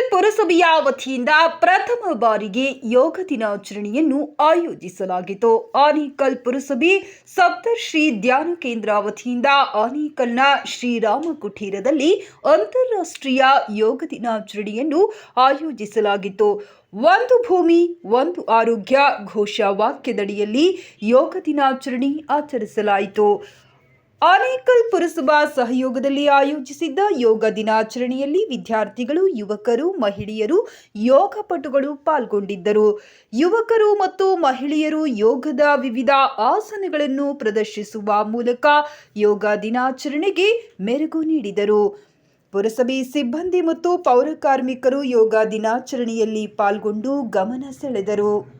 ಆನೇಕಲ್ ಪುರಸಭೆಯ ವತಿಯಿಂದ ಪ್ರಥಮ ಬಾರಿಗೆ ಯೋಗ ದಿನಾಚರಣೆಯನ್ನು ಆಯೋಜಿಸಲಾಗಿತ್ತು. ಆನೇಕಲ್ ಪುರಸಭೆ ಸಪ್ತರ್ಷಿ ಧ್ಯಾನ ಕೇಂದ್ರ ವತಿಯಿಂದ ಆನೇಕಲ್ನ ಶ್ರೀರಾಮ ಕುಟೀರದಲ್ಲಿ ಅಂತಾರಾಷ್ಟ್ರೀಯ ಯೋಗ ದಿನಾಚರಣೆಯನ್ನು ಆಯೋಜಿಸಲಾಗಿತ್ತು. ಒಂದು ಭೂಮಿ, ಒಂದು ಆರೋಗ್ಯ ಘೋಷ ವಾಕ್ಯದಡಿಯಲ್ಲಿ ಯೋಗ ದಿನಾಚರಣೆ ಆಚರಿಸಲಾಯಿತು. ಆನೇಕಲ್ ಪುರಸಭಾ ಸಹಯೋಗದಲ್ಲಿ ಆಯೋಜಿಸಿದ್ದ ಯೋಗ ದಿನಾಚರಣೆಯಲ್ಲಿ ವಿದ್ಯಾರ್ಥಿಗಳು, ಯುವಕರು, ಮಹಿಳೆಯರು ಯೋಗ ಪಟುಗಳು ಪಾಲ್ಗೊಂಡಿದ್ದರು. ಯುವಕರು ಮತ್ತು ಮಹಿಳೆಯರು ಯೋಗದ ವಿವಿಧ ಆಸನಗಳನ್ನು ಪ್ರದರ್ಶಿಸುವ ಮೂಲಕ ಯೋಗ ದಿನಾಚರಣೆಗೆ ಮೆರುಗು ನೀಡಿದರು. ಪುರಸಭೆ ಸಿಬ್ಬಂದಿ ಮತ್ತು ಪೌರ ಕಾರ್ಮಿಕರು ಯೋಗ ದಿನಾಚರಣೆಯಲ್ಲಿ ಪಾಲ್ಗೊಂಡು ಗಮನ ಸೆಳೆದರು.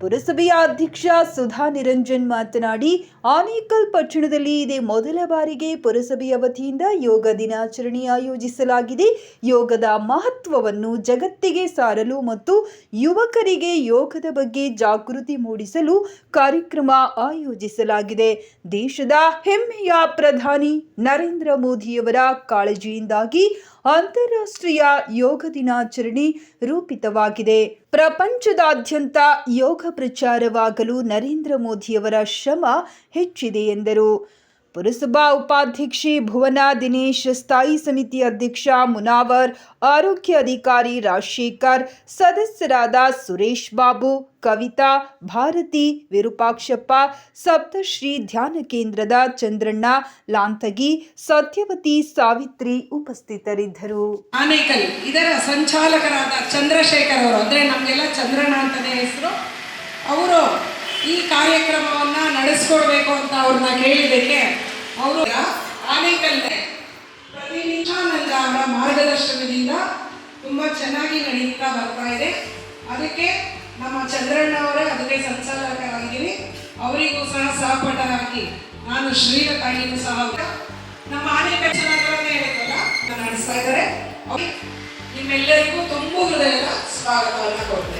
ಪುರಸಭೆಯ ಅಧ್ಯಕ್ಷ ಸುಧಾ ನಿರಂಜನ್ ಮಾತನಾಡಿ, ಆನೇಕಲ್ ಪಟ್ಟಣದಲ್ಲಿ ಇದೇ ಮೊದಲ ಬಾರಿಗೆ ಪುರಸಭೆಯ ವತಿಯಿಂದ ಯೋಗ ದಿನಾಚರಣೆ ಆಯೋಜಿಸಲಾಗಿದೆ. ಯೋಗದ ಮಹತ್ವವನ್ನು ಜಗತ್ತಿಗೆ ಸಾರಲು ಮತ್ತು ಯುವಕರಿಗೆ ಯೋಗದ ಬಗ್ಗೆ ಜಾಗೃತಿ ಮೂಡಿಸಲು ಕಾರ್ಯಕ್ರಮ ಆಯೋಜಿಸಲಾಗಿದೆ. ದೇಶದ ಹೆಮ್ಮೆಯ ಪ್ರಧಾನಿ ನರೇಂದ್ರ ಮೋದಿಯವರ ಕಾಳಜಿಯಿಂದಾಗಿ ಅಂತಾರಾಷ್ಟ್ರೀಯ ಯೋಗ ದಿನಾಚರಣೆ ರೂಪಿತವಾಗಿದೆ. ಪ್ರಪಂಚದಾದ್ಯಂತ ಯೋಗ ಪ್ರಚಾರವಾಗಲು ನರೇಂದ್ರ ಮೋದಿಯವರ ಶ್ರಮ ಹೆಚ್ಚಿದೆ ಎಂದರು. ಪುರಸಭಾ ಉಪಾಧ್ಯಕ್ಷೆ ಭುವನ ದಿನೇಶ್ ಸ್ಥಾಯಿ ಸಮಿತಿ ಅಧ್ಯಕ್ಷ ಮುನಾವರ್, ಆರೋಗ್ಯ ಅಧಿಕಾರಿ ರಾಜಶೇಖರ್, ಸದಸ್ಯರಾದ ಸುರೇಶ್ ಬಾಬು, ಕವಿತಾ, ಭಾರತಿ, ವಿರೂಪಾಕ್ಷಪ್ಪ, ಸಪ್ತಶ್ರೀ ಧ್ಯಾನ ಕೇಂದ್ರದ ಚಂದ್ರಣ್ಣ, ಲಾಂತಗಿ, ಸತ್ಯವತಿ, ಸಾವಿತ್ರಿ ಉಪಸ್ಥಿತರಿದ್ದರು. ಆನೇಕಲ್, ಇದರ ಸಂಚಾಲಕರಾದ ಚಂದ್ರಶೇಖರ್ ಅವರು, ಅಂದ್ರೆ ನಮಗೆಲ್ಲ ಚಂದ್ರಣ್ಣ ಅಂತಲೇ ಹೆಸರು, ಅವರು ಈ ಕಾರ್ಯಕ್ರಮವನ್ನು ನಡೆಸ್ಕೊಡ್ಬೇಕು ಅಂತ ಅವ್ರನ್ನ ಕೇಳಿದ್ದಕ್ಕೆ ಅವರು ಆನೇಕಲ್ಲೇ ಪ್ರತಿ ನಿಮಿಷಾನಂದ ಅವರ ಮಾರ್ಗದರ್ಶನದಿಂದ ತುಂಬ ಚೆನ್ನಾಗಿ ನಡೀತಾ ಬರ್ತಾ ಇದೆ. ಅದಕ್ಕೆ ನಮ್ಮ ಚಂದ್ರಣ್ಣ ಅವರೇ ಅದಕ್ಕೆ ಸಂಚಾಲಕರಾಗಿದ್ದೀನಿ ಅವರಿಗೂ ಸಹ ಸಹಪಾಠ ಹಾಕಿ ನಾನು ಶ್ರೀರತಾಗಿನೂ ಸಹ ನಮ್ಮ ಆನೇಕ ಚೆನ್ನಾಗಿ ನಾನು ನಡೆಸ್ತಾ ಇದ್ದಾರೆ. ನಿಮ್ಮೆಲ್ಲರಿಗೂ ತುಂಬ ಹೃದಯದ ಸ್ವಾಗತವನ್ನು ಕೊಡ್ತೇನೆ.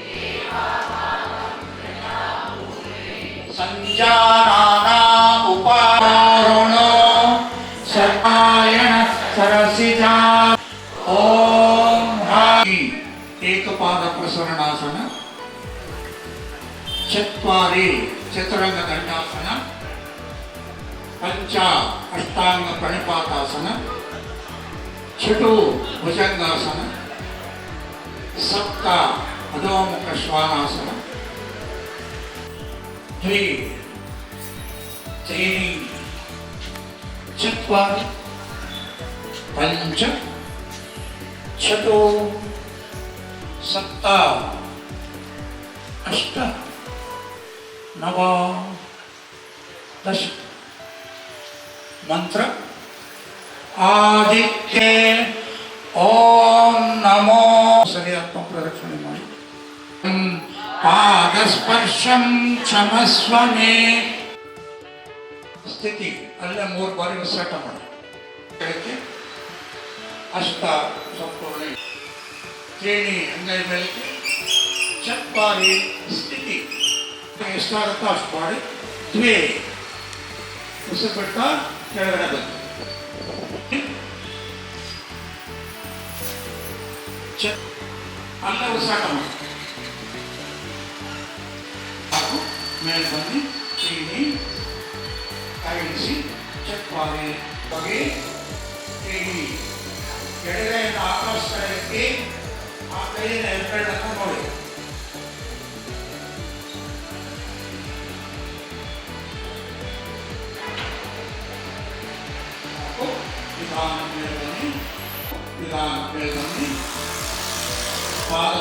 विज्ञानाना उपारुणो। सरायण सरसिजा ओम हाई ఏకపాద ప్రసరణాసన చత్వారి చతురంగ దండాసన పంచ అష్టాంగ ప్రణిపాతాసన చటు భుజంగాసన సప్త అధోముఖ శ్వానాసన three त्रीणि चत्वारि पञ्च षटो सप्त अष्ट नव दश मंत्र आदित्य ओम नमो शरीरात्म प्रदक्षिण पादस्पर्शं क्षमस्व मे ಸ್ಥಿತಿ, ಅಲ್ಲೇ ಮೂರು ಬಾರಿ ಉಸಾಟ ಮಾಡಿ. ಬೆಳಗ್ಗೆ, ಅಷ್ಟ ಸಂಪೂರ್ಣ ತ್ರೀಣಿ ಅಂಗೈ ಮೇಲಕ್ಕೆ ಚತ್ವಾರಿ ಸ್ಥಿತಿ. ಎಷ್ಟಾಗುತ್ತೋ ಅಷ್ಟು ಮಾಡಿ, ದ್ವೇ. ಉಸಿರು ಬಿಡ್ತಾ ಕೆಳಗಡೆ ಬಂತು ಅಲ್ಲೇ ಉಸಿರಾಟ ಮಾಡಿ. ಹಾಗೂ ಮೇಲೆ ಬನ್ನಿ ತ್ರೀಣಿ ಕೈಯಿಸಿ ಚತ್ವಾರಿ ಬಗೆ ತ್ರೀಣಿ ಎಡಗೈಯಿಂದ ಆಕಾಶ ಕಡೆಗೆ ಆ ಕೈಯಿಂದ ಎರಡೆರಡನ್ನು ನೋಡಿ ಹಾಗೂ ನಿಧಾನ ಮೇಲೆ ಬನ್ನಿ. ಎಲ್ಲ ಮೇಲೆ ಬನ್ನಿ. ಪಾದ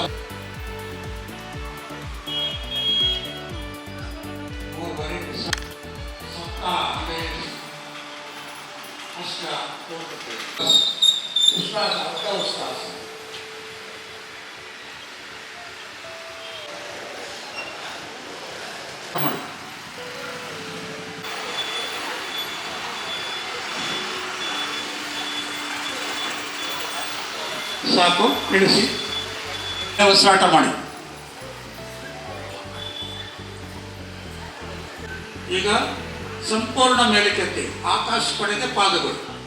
ಅರ್ಧ ಉಸ್ತಾಸ ಮಾಡಿ ಸಾಕು ಇಳಿಸಿ ಸ್ಟಾರ್ಟ್ ಮಾಡಿ. ಈಗ ಸಂಪೂರ್ಣ ಮೇಲಕ್ಕೆತ್ತಿ. ಆಕಾಶ ಪಡೆದ ಪಾದಗಳು.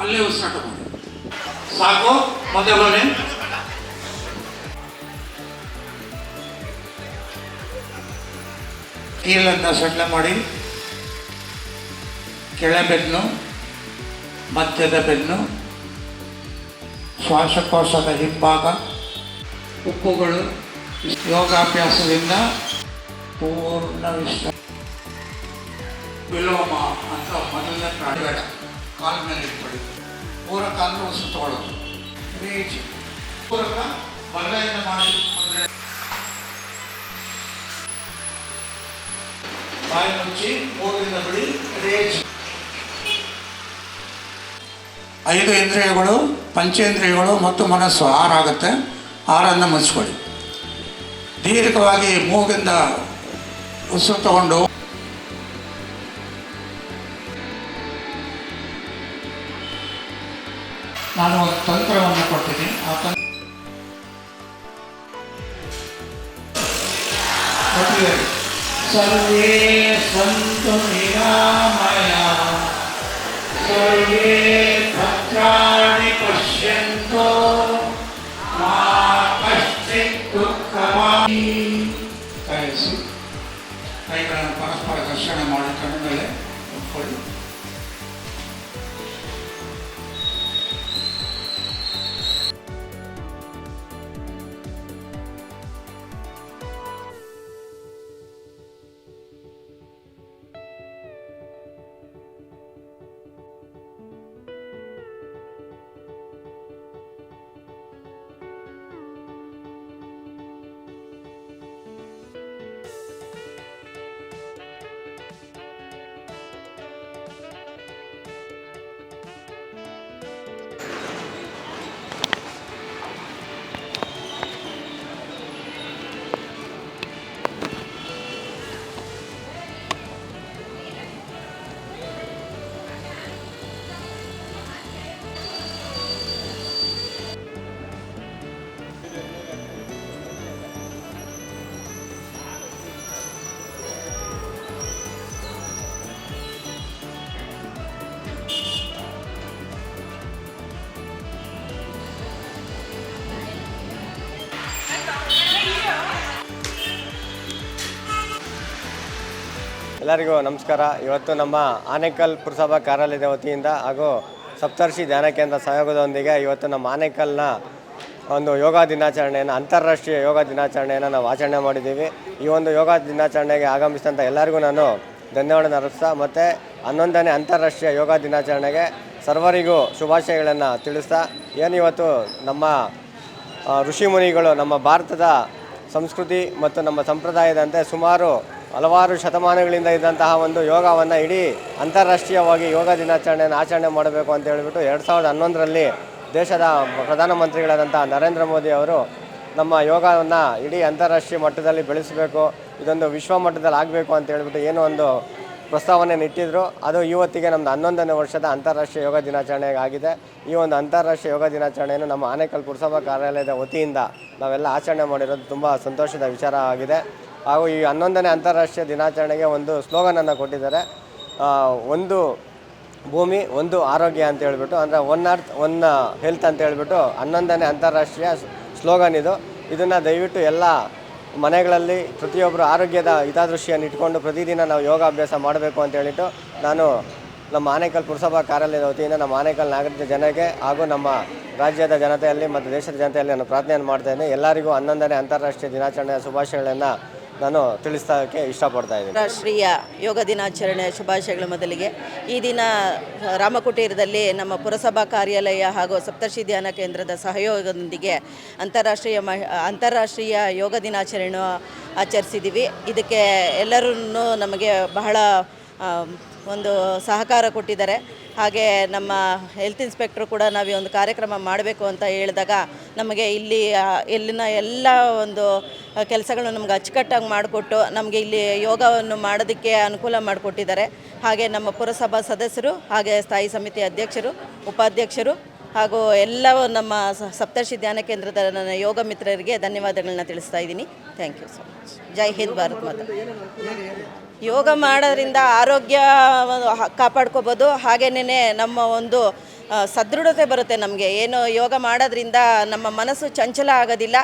ಅಲ್ಲೇ ಉಸಿರಾಟ ಮಾಡಿ ಸಾಕು ಮೊದಲನೇ ಕೀಲನ್ನ ಸಣ್ಣ ಮಾಡಿ ಕೆಳಬೆನ್ನು ಮಧ್ಯದ ಬೆನ್ನು, ಶ್ವಾಸಕೋಶದ ಹಿಂಭಾಗ, ಉಪ್ಪುಗಳು, ಯೋಗಾಭ್ಯಾಸದಿಂದ ಪೂರ್ಣ ವಿಶ್ವ ವಿಲೋಮ ಅಂತ ಮೊದಲನೇ ಪ್ರಾಣಿಬೇಡ ಕಾಲ ಮೇಲೆ ಇಟ್ಕೊಳ್ಳಿ ಪೂರಕ ಅಂದ್ರೆ ಉಸಿರು ತಗೊಳ್ಳೋದು ರೀಚ್ ಪೂರಕ ಬಲದಿಂದ ಮಾಡಿ ಅಂದರೆ ಬಾಯಿ ಮುಚ್ಚಿ ಮೂರಿಂದ ಬಿಡಿ ರೇಜ್ ಐದು ಇಂದ್ರಿಯಗಳು, ಪಂಚೇಂದ್ರಿಯಗಳು ಮತ್ತು ಮನಸ್ಸು. ಆರಾಗುತ್ತೆ ಆರನ್ನು ಮುಚ್ಚಿಕೊಳ್ಳಿ ದೀರ್ಘವಾಗಿ ಮೂಗಿಂದ ಉಸಿರು ತಗೊಂಡು ನಾನು ಒಂದು ತಂತ್ರವನ್ನು ಕೊಡ್ತೀನಿ ಆ ತಂತ್ರ ಒಟ್ಟಿಗೆ ಸರ್ವೇ ಸಂತು ನಿರಾಮಯ ಸರ್ವೇ ಭದ್ರಾಣಿ ಪಶ್ಯಂತೋ ಮಾ ಕಶ್ಚಿತ್ ದುಃಖವಾಣಿ ಎಲ್ಲರಿಗೂ ನಮಸ್ಕಾರ. ಇವತ್ತು ನಮ್ಮ ಆನೇಕಲ್ ಪುರಸಭಾ ಕಾರ್ಯಾಲಯದ ವತಿಯಿಂದ ಹಾಗೂ ಸಪ್ತರ್ಷಿ ಧ್ಯಾನ ಕೇಂದ್ರ ಸಹಯೋಗದೊಂದಿಗೆ ಇವತ್ತು ನಮ್ಮ ಆನೇಕಲ್ನ ಒಂದು ಯೋಗ ದಿನಾಚರಣೆಯನ್ನು, ಅಂತಾರಾಷ್ಟ್ರೀಯ ಯೋಗ ದಿನಾಚರಣೆಯನ್ನು ನಾವು ಆಚರಣೆ ಮಾಡಿದ್ದೀವಿ. ಈ ಒಂದು ಯೋಗ ದಿನಾಚರಣೆಗೆ ಆಗಮಿಸಿದಂಥ ಎಲ್ಲರಿಗೂ ನಾನು ಧನ್ಯವಾದ ಅರ್ಪಿಸ್ತಾ ಮತ್ತು ಹನ್ನೊಂದನೇ ಅಂತಾರಾಷ್ಟ್ರೀಯ ಯೋಗ ದಿನಾಚರಣೆಗೆ ಸರ್ವರಿಗೂ ಶುಭಾಶಯಗಳನ್ನು ತಿಳಿಸ್ತಾ. ಏನಿವತ್ತು ನಮ್ಮ ಋಷಿ ಋಷಿಮುನಿಗಳು ನಮ್ಮ ಭಾರತದ ಸಂಸ್ಕೃತಿ ಮತ್ತು ನಮ್ಮ ಸಂಪ್ರದಾಯದಂತೆ ಸುಮಾರು ಹಲವಾರು ಶತಮಾನಗಳಿಂದ ಇದ್ದಂತಹ ಒಂದು ಯೋಗವನ್ನು ಇಡೀ ಅಂತಾರಾಷ್ಟ್ರೀಯವಾಗಿ ಯೋಗ ದಿನಾಚರಣೆಯನ್ನು ಆಚರಣೆ ಮಾಡಬೇಕು ಅಂತ ಹೇಳಿಬಿಟ್ಟು ಎರಡು ಸಾವಿರದ ಹನ್ನೊಂದರಲ್ಲಿ ದೇಶದ ಪ್ರಧಾನಮಂತ್ರಿಗಳಾದಂಥ ನರೇಂದ್ರ ಮೋದಿ ಅವರು ನಮ್ಮ ಯೋಗವನ್ನು ಇಡೀ ಅಂತಾರಾಷ್ಟ್ರೀಯ ಮಟ್ಟದಲ್ಲಿ ಬೆಳೆಸಬೇಕು, ಇದೊಂದು ವಿಶ್ವ ಮಟ್ಟದಲ್ಲಿ ಆಗಬೇಕು ಅಂತ ಹೇಳಿಬಿಟ್ಟು ಏನೋ ಒಂದು ಪ್ರಸ್ತಾವನೆಯನ್ನು ಇಟ್ಟಿದ್ರು ಅದು ಇವತ್ತಿಗೆ ನಮ್ಮದು ಹನ್ನೊಂದನೇ ವರ್ಷದ ಅಂತಾರಾಷ್ಟ್ರೀಯ ಯೋಗ ದಿನಾಚರಣೆ ಆಗಿದೆ ಈ ಒಂದು ಅಂತಾರಾಷ್ಟ್ರೀಯ ಯೋಗ ದಿನಾಚರಣೆಯನ್ನು ನಮ್ಮ ಆನೇಕಲ್ ಪುರಸಭಾ ಕಾರ್ಯಾಲಯದ ವತಿಯಿಂದ ನಾವೆಲ್ಲ ಆಚರಣೆ ಮಾಡಿರೋದು ತುಂಬ ಸಂತೋಷದ ವಿಚಾರ ಆಗಿದೆ. ಹಾಗೂ ಈ ಹನ್ನೊಂದನೇ ಅಂತಾರಾಷ್ಟ್ರೀಯ ದಿನಾಚರಣೆಗೆ ಒಂದು ಸ್ಲೋಗನನ್ನು ಕೊಟ್ಟಿದ್ದಾರೆ. ಒಂದು ಭೂಮಿ, ಒಂದು ಆರೋಗ್ಯ ಅಂತ ಹೇಳ್ಬಿಟ್ಟು, ಅಂದರೆ ಒನ್ ಅರ್ತ್, ಒನ್ ಹೆಲ್ತ್ ಅಂತ ಹೇಳ್ಬಿಟ್ಟು ಹನ್ನೊಂದನೇ ಅಂತಾರಾಷ್ಟ್ರೀಯ ಸ್ಲೋಗನ್ ಇದು. ಇದನ್ನು ದಯವಿಟ್ಟು ಎಲ್ಲ ಮನೆಗಳಲ್ಲಿ ಪ್ರತಿಯೊಬ್ಬರು ಆರೋಗ್ಯದ ಹಿತದೃಷ್ಟಿಯನ್ನು ಇಟ್ಕೊಂಡು ಪ್ರತಿದಿನ ನಾವು ಯೋಗಾಭ್ಯಾಸ ಮಾಡಬೇಕು ಅಂತ ಹೇಳಿಟ್ಟು ನಾನು ನಮ್ಮ ಆನೇಕಲ್ ಪುರಸಭಾ ಕಾರ್ಯಾಲಯದ ವತಿಯಿಂದ ನಮ್ಮ ಆನೇಕಲ್ ನಾಗರಿಕ ಜನಕ್ಕೆ ಹಾಗೂ ನಮ್ಮ ರಾಜ್ಯದ ಜನತೆಯಲ್ಲಿ ಮತ್ತು ದೇಶದ ಜನತೆಯಲ್ಲಿ ನಾನು ಪ್ರಾರ್ಥನೆಯನ್ನು ಮಾಡ್ತಾ ಇದ್ದೇನೆ. ಎಲ್ಲರಿಗೂ ಹನ್ನೊಂದನೇ ಅಂತಾರಾಷ್ಟ್ರೀಯ ದಿನಾಚರಣೆಯ ಶುಭಾಶಯಗಳನ್ನು ನಾನು ತಿಳಿಸೋಕ್ಕೆ ಇಷ್ಟಪಡ್ತಾ ಇದ್ದೀನಿ. ರಾಷ್ಟ್ರೀಯ ಯೋಗ ದಿನಾಚರಣೆ ಶುಭಾಶಯಗಳು ಮೊದಲಿಗೆ. ಈ ದಿನ ರಾಮಕುಟೀರದಲ್ಲಿ ನಮ್ಮ ಪುರಸಭಾ ಕಾರ್ಯಾಲಯ ಹಾಗೂ ಸಪ್ತರ್ಷಿ ಧ್ಯಾನ ಕೇಂದ್ರದ ಸಹಯೋಗದೊಂದಿಗೆ ಅಂತಾರಾಷ್ಟ್ರೀಯ ಅಂತಾರಾಷ್ಟ್ರೀಯ ಯೋಗ ದಿನಾಚರಣೆ ಆಚರಿಸಿದ್ದೀವಿ. ಇದಕ್ಕೆ ಎಲ್ಲರೂ ನಮಗೆ ಬಹಳ ಒಂದು ಸಹಕಾರ ಕೊಟ್ಟಿದ್ದಾರೆ. ಹಾಗೆ ನಮ್ಮ ಹೆಲ್ತ್ ಇನ್ಸ್ಪೆಕ್ಟ್ರು ಕೂಡ ನಾವು ಈ ಒಂದು ಕಾರ್ಯಕ್ರಮ ಮಾಡಬೇಕು ಅಂತ ಹೇಳಿದಾಗ ನಮಗೆ ಇಲ್ಲಿ ಇಲ್ಲಿನ ಎಲ್ಲ ಒಂದು ಕೆಲಸಗಳನ್ನು ನಮ್ಗೆ ಅಚ್ಚುಕಟ್ಟಾಗಿ ಮಾಡಿಕೊಟ್ಟು ನಮಗೆ ಇಲ್ಲಿ ಯೋಗವನ್ನು ಮಾಡೋದಕ್ಕೆ ಅನುಕೂಲ ಮಾಡಿಕೊಟ್ಟಿದ್ದಾರೆ. ಹಾಗೆ ನಮ್ಮ ಪುರಸಭಾ ಸದಸ್ಯರು, ಹಾಗೆ ಸ್ಥಾಯಿ ಸಮಿತಿ ಅಧ್ಯಕ್ಷರು, ಉಪಾಧ್ಯಕ್ಷರು ಹಾಗೂ ಎಲ್ಲವೂ ನಮ್ಮ ಸಪ್ತರ್ಷಿ ಧ್ಯಾನ ಕೇಂದ್ರದ ನನ್ನ ಯೋಗ ಮಿತ್ರರಿಗೆ ಧನ್ಯವಾದಗಳನ್ನ ತಿಳಿಸ್ತಾ ಇದ್ದೀನಿ. ಥ್ಯಾಂಕ್ ಯು ಸೊ ಮಚ್ ಜೈ ಹಿಂದ್ ಭಾರತ್ ಮಾತಾ. ಯೋಗ ಮಾಡೋದ್ರಿಂದ ಆರೋಗ್ಯ ಕಾಪಾಡ್ಕೋಬೋದು. ಹಾಗೇನೇ ನಮ್ಮ ಒಂದು ಸದೃಢತೆ ಬರುತ್ತೆ ನಮಗೆ. ಏನು ಯೋಗ ಮಾಡೋದ್ರಿಂದ ನಮ್ಮ ಮನಸ್ಸು ಚಂಚಲ ಆಗೋದಿಲ್ಲ.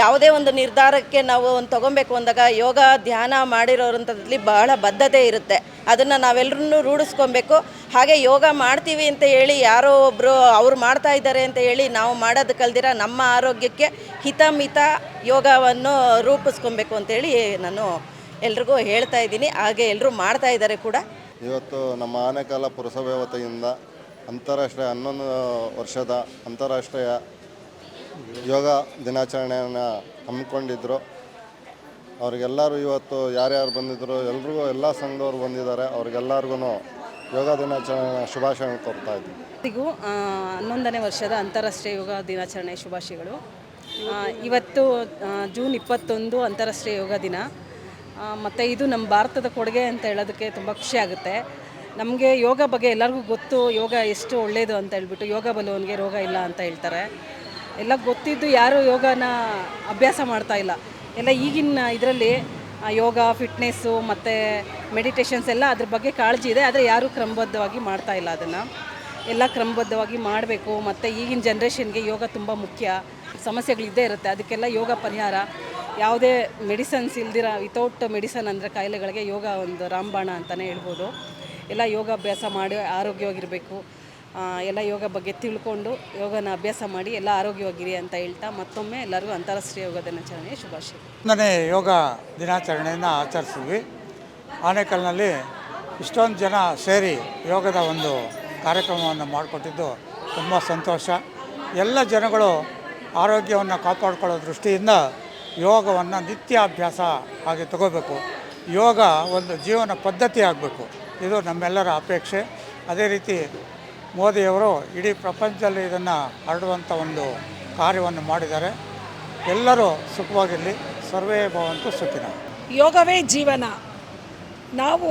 ಯಾವುದೇ ಒಂದು ನಿರ್ಧಾರಕ್ಕೆ ನಾವು ಒಂದು ತೊಗೊಬೇಕು ಅಂದಾಗ ಯೋಗ, ಧ್ಯಾನ ಮಾಡಿರೋರಂಥದ್ರಲ್ಲಿ ಬಹಳ ಬದ್ಧತೆ ಇರುತ್ತೆ. ಅದನ್ನು ನಾವೆಲ್ಲರೂ ರೂಢಿಸ್ಕೊಬೇಕು ಹಾಗೆ ಯೋಗ ಮಾಡ್ತೀವಿ ಅಂತ ಹೇಳಿ ಯಾರೋ ಒಬ್ಬರು ಅವ್ರು ಮಾಡ್ತಾ ಇದ್ದಾರೆ ಅಂತ ಹೇಳಿ ನಾವು ಮಾಡೋದು ಕಲ್ದಿರ ನಮ್ಮ ಆರೋಗ್ಯಕ್ಕೆ ಹಿತಮಿತ ಯೋಗವನ್ನು ರೂಪಿಸ್ಕೊಬೇಕು ಅಂತೇಳಿ ನಾನು ಎಲ್ರಿಗೂ ಹೇಳ್ತಾ ಇದ್ದೀನಿ. ಹಾಗೆ ಎಲ್ಲರೂ ಮಾಡ್ತಾ ಇದ್ದಾರೆ ಕೂಡ. ಇವತ್ತು ನಮ್ಮ ಆನೆಕಾಲ ಪುರಸಭೆ ವತಿಯಿಂದ ಅಂತಾರಾಷ್ಟ್ರೀಯ ಹನ್ನೊಂದು ವರ್ಷದ ಅಂತಾರಾಷ್ಟ್ರೀಯ ಯೋಗ ದಿನಾಚರಣೆಯನ್ನು ಹಮ್ಮಿಕೊಂಡಿದ್ದರು ಅವ್ರಿಗೆಲ್ಲರೂ ಇವತ್ತು ಯಾರ್ಯಾರು ಬಂದಿದ್ದರು ಎಲ್ರಿಗೂ ಎಲ್ಲ ಸಂಘದವ್ರು ಬಂದಿದ್ದಾರೆ ಅವ್ರಿಗೆಲ್ಲರಿಗೂ ಯೋಗ ದಿನಾಚರಣೆ ಶುಭಾಶಯ ಕೊಡ್ತಾ ಆ, ಹನ್ನೊಂದನೇ ವರ್ಷದ ಅಂತಾರಾಷ್ಟ್ರೀಯ ಯೋಗ ದಿನಾಚರಣೆ ಶುಭಾಶಯಗಳು. ಇವತ್ತು ಜೂನ್ ಇಪ್ಪತ್ತೊಂದು ಅಂತಾರಾಷ್ಟ್ರೀಯ ಯೋಗ ದಿನ. ಮತ್ತು ಇದು ನಮ್ಮ ಭಾರತದ ಕೊಡುಗೆ ಅಂತ ಹೇಳೋದಕ್ಕೆ ತುಂಬ ಖುಷಿ ಆಗುತ್ತೆ. ನಮಗೆ ಯೋಗ ಬಗ್ಗೆ ಎಲ್ಲರಿಗೂ ಗೊತ್ತು ಯೋಗ ಎಷ್ಟು ಒಳ್ಳೆಯದು ಅಂತ ಹೇಳ್ಬಿಟ್ಟು ಯೋಗ ಬಲವನಿಗೆ ರೋಗ ಇಲ್ಲ ಅಂತ ಹೇಳ್ತಾರೆ. ಎಲ್ಲ ಗೊತ್ತಿದ್ದು ಯಾರೂ ಯೋಗನ ಅಭ್ಯಾಸ ಮಾಡ್ತಾ ಇಲ್ಲ. ಎಲ್ಲ ಈಗಿನ ಇದರಲ್ಲಿ ಯೋಗ ಫಿಟ್ನೆಸ್ಸು ಮತ್ತು ಮೆಡಿಟೇಷನ್ಸ್ ಎಲ್ಲ ಅದ್ರ ಬಗ್ಗೆ ಕಾಳಜಿ ಇದೆ, ಆದರೆ ಯಾರೂ ಕ್ರಮಬದ್ಧವಾಗಿ ಮಾಡ್ತಾ ಇಲ್ಲ ಅದನ್ನು. ಎಲ್ಲ ಕ್ರಮಬದ್ಧವಾಗಿ ಮಾಡಬೇಕು, ಮತ್ತು ಈಗಿನ ಜನ್ರೇಷನ್ಗೆ ಯೋಗ ತುಂಬ ಮುಖ್ಯ. ಸಮಸ್ಯೆಗಳಿದ್ದೇ ಇರುತ್ತೆ, ಅದಕ್ಕೆಲ್ಲ ಯೋಗ ಪರಿಹಾರ. ಯಾವುದೇ ಮೆಡಿಸನ್ಸ್ ಇಲ್ದಿರ ವಿತೌಟ್ ಮೆಡಿಸನ್ ಅಂದರೆ ಕಾಯಿಲೆಗಳಿಗೆ ಯೋಗ ಒಂದು ರಾಮಬಾಣ ಅಂತಲೇ ಹೇಳ್ಬೋದು. ಎಲ್ಲ ಯೋಗಾಭ್ಯಾಸ ಮಾಡಿ ಆರೋಗ್ಯವಾಗಿರಬೇಕು. ಎಲ್ಲ ಯೋಗ ಬಗ್ಗೆ ತಿಳ್ಕೊಂಡು ಯೋಗನ ಅಭ್ಯಾಸ ಮಾಡಿ ಎಲ್ಲ ಆರೋಗ್ಯವಾಗಿರಿ ಅಂತ ಹೇಳ್ತಾ ಮತ್ತೊಮ್ಮೆ ಎಲ್ಲರಿಗೂ ಅಂತಾರಾಷ್ಟ್ರೀಯ ಯೋಗ ದಿನಾಚರಣೆಯ ಶುಭಾಶಯ. ನಾನೇ ಯೋಗ ದಿನಾಚರಣೆಯನ್ನು ಆಚರಿಸಿದ್ವಿ. ಆನೇಕಲ್ನಲ್ಲಿ ಇಷ್ಟೊಂದು ಜನ ಸೇರಿ ಯೋಗದ ಒಂದು ಕಾರ್ಯಕ್ರಮವನ್ನು ಮಾಡಿಕೊಟ್ಟಿದ್ದು ತುಂಬ ಸಂತೋಷ. ಎಲ್ಲ ಜನಗಳು ಆರೋಗ್ಯವನ್ನು ಕಾಪಾಡಿಕೊಳ್ಳೋ ದೃಷ್ಟಿಯಿಂದ ಯೋಗವನ್ನು ನಿತ್ಯ ಅಭ್ಯಾಸ ಆಗಿ ತಗೋಬೇಕು. ಯೋಗ ಒಂದು ಜೀವನ ಪದ್ಧತಿ ಆಗಬೇಕು. ಇದು ನಮ್ಮೆಲ್ಲರ ಅಪೇಕ್ಷೆ. ಅದೇ ರೀತಿ ಮೋದಿಯವರು ಇಡೀ ಪ್ರಪಂಚದಲ್ಲಿ ಇದನ್ನು ಹರಡುವಂಥ ಒಂದು ಕಾರ್ಯವನ್ನು ಮಾಡಿದ್ದಾರೆ. ಎಲ್ಲರೂ ಸುಖವಾಗಿರಲಿ. ಸರ್ವೇ ಭವಂತು ಸುಖಿನ. ಯೋಗವೇ ಜೀವನ. ನಾವು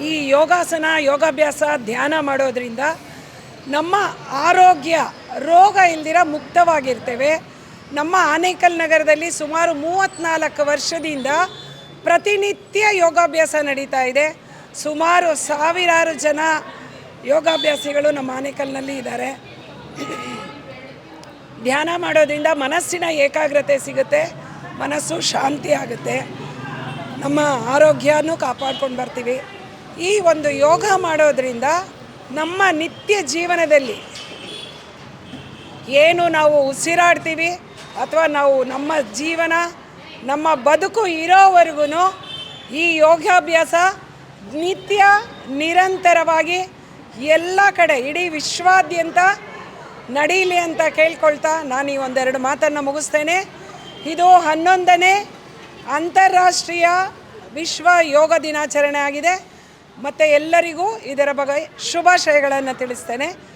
ಈ ಯೋಗಾಸನ, ಯೋಗಾಭ್ಯಾಸ, ಧ್ಯಾನ ಮಾಡೋದ್ರಿಂದ ನಮ್ಮ ಆರೋಗ್ಯ, ರೋಗ ಇಲ್ದಿರ ಮುಕ್ತವಾಗಿರ್ತೇವೆ. ನಮ್ಮ ಆನೇಕಲ್ ನಗರದಲ್ಲಿ ಸುಮಾರು ಮೂವತ್ತ್ನಾಲ್ಕು ವರ್ಷದಿಂದ ಪ್ರತಿನಿತ್ಯ ಯೋಗಾಭ್ಯಾಸ ನಡೀತಾ ಇದೆ. ಸುಮಾರು ಸಾವಿರಾರು ಜನ ಯೋಗಾಭ್ಯಾಸಿಗಳು ನಮ್ಮ ಆನೇಕಲ್ನಲ್ಲಿ ಇದ್ದಾರೆ. ಧ್ಯಾನ ಮಾಡೋದ್ರಿಂದ ಮನಸ್ಸಿನ ಏಕಾಗ್ರತೆ ಸಿಗುತ್ತೆ, ಮನಸ್ಸು ಶಾಂತಿ ಆಗುತ್ತೆ. ನಮ್ಮ ಆರೋಗ್ಯನೂ ಕಾಪಾಡ್ಕೊಂಡು ಬರ್ತೀವಿ. ಈ ಒಂದು ಯೋಗ ಮಾಡೋದ್ರಿಂದ ನಮ್ಮ ನಿತ್ಯ ಜೀವನದಲ್ಲಿ ಏನು ನಾವು ಉಸಿರಾಡ್ತೀವಿ ಅಥವಾ ನಾವು ನಮ್ಮ ಜೀವನ, ನಮ್ಮ ಬದುಕು ಇರೋವರೆಗೂ ಈ ಯೋಗಾಭ್ಯಾಸ ನಿತ್ಯ ನಿರಂತರವಾಗಿ ಎಲ್ಲ ಕಡೆ, ಇಡೀ ವಿಶ್ವಾದ್ಯಂತ ನಡೀಲಿ ಅಂತ ಕೇಳ್ಕೊಳ್ತಾ ನಾನು ಈ ಒಂದೆರಡು ಮಾತನ್ನು ಮುಗಿಸ್ತೇನೆ. ಇದು ಹನ್ನೊಂದನೇ ಅಂತಾರಾಷ್ಟ್ರೀಯ ವಿಶ್ವ ಯೋಗ ದಿನಾಚರಣೆ ಆಗಿದೆ. ಮತ್ತು ಎಲ್ಲರಿಗೂ ಇದರ ಬಗ್ಗೆ ಶುಭಾಶಯಗಳನ್ನು ತಿಳಿಸ್ತೇನೆ.